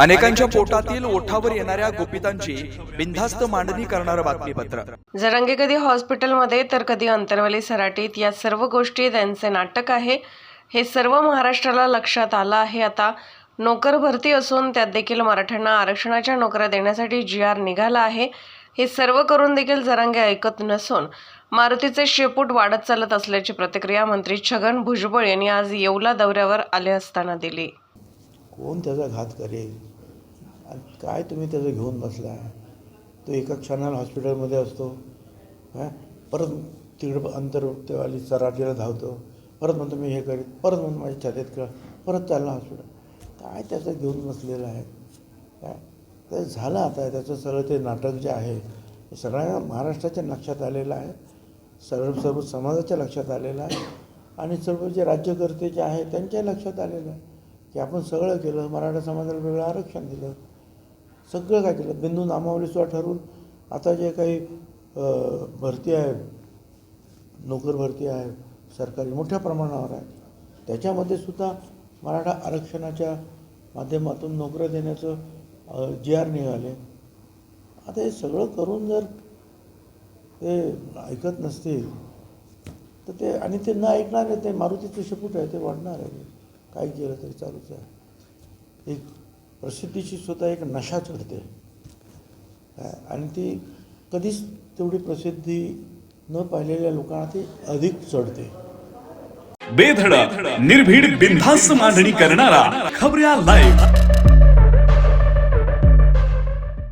अनेकांच्या पोटातील ओठावर येणाऱ्या गुपितांची बिनधास्त मांडणी करणारं बातमीपत्र. जरंगे कधी हॉस्पिटलमध्ये तर कधी अंतरवली सराटीत या सर्व गोष्टी त्यांचे नाटक आहे. हे सर्व महाराष्ट्राला लक्षात आलं आहे. आता नोकर भरती असून त्यात देखील मराठ्यांना आरक्षणाच्या नोकऱ्या देण्यासाठी जी आर निघाला आहे. हे सर्व करून देखील जरांगे ऐकत नसून मारुतीचे शेपूट वाढत चालत असल्याची प्रतिक्रिया मंत्री छगन भुजबळ यांनी आज येवला दौऱ्यावर आले असताना दिली. कोण त्याचा घात करेल? काय तुम्ही त्याचं घेऊन बसला? तो एका क्षणाला हॉस्पिटलमध्ये असतो हां? परत तिकडं अंतरवाली सराठीला धावतो परत म्हणतो मी हे करीत परत म्हणतो माझ्या छातीत कळ परत चालला हॉस्पिटल. काय त्याचं घेऊन बसलेलं आहे? काय ते झालं आता त्याचं सगळं ते नाटक जे आहे हे सगळ्या महाराष्ट्राच्या लक्षात आलेलं आहे सर्व सर्व समाजाच्या लक्षात आलेलं आहे आणि सर्व जे राज्यकर्ते जे आहे त्यांच्या लक्षात आलेलं आहे की आपण सगळं केलं मराठा समाजाला वेगळं आरक्षण दिलं सगळं काय केलं. बिंदू नामावलीसुद्धा ठरवून आता जे काही भरती आहे नोकर भरती आहे सरकारी मोठ्या प्रमाणावर आहे त्याच्यामध्ये सुद्धा मराठा आरक्षणाच्या माध्यमातून नोकऱ्या देण्याचं जी आर निघाले. आता हे सगळं करून जर ते ऐकत नसतील तर ते आणि ते न ऐकणार आहे ते मारुतीचं शेपूट आहे ते वाढणार आहे. काय केलं तरी चालूच आहे. एक प्रसिद्धीची सुद्धा एक नशा चढते. आणि ती कधीच तेवढी प्रसिद्धी न पाहिलेल्या लोकांना ती अधिक चढते. बेधडक निर्भीड बिनधास्त मांडणी करणारा खबऱ्या लाईव्ह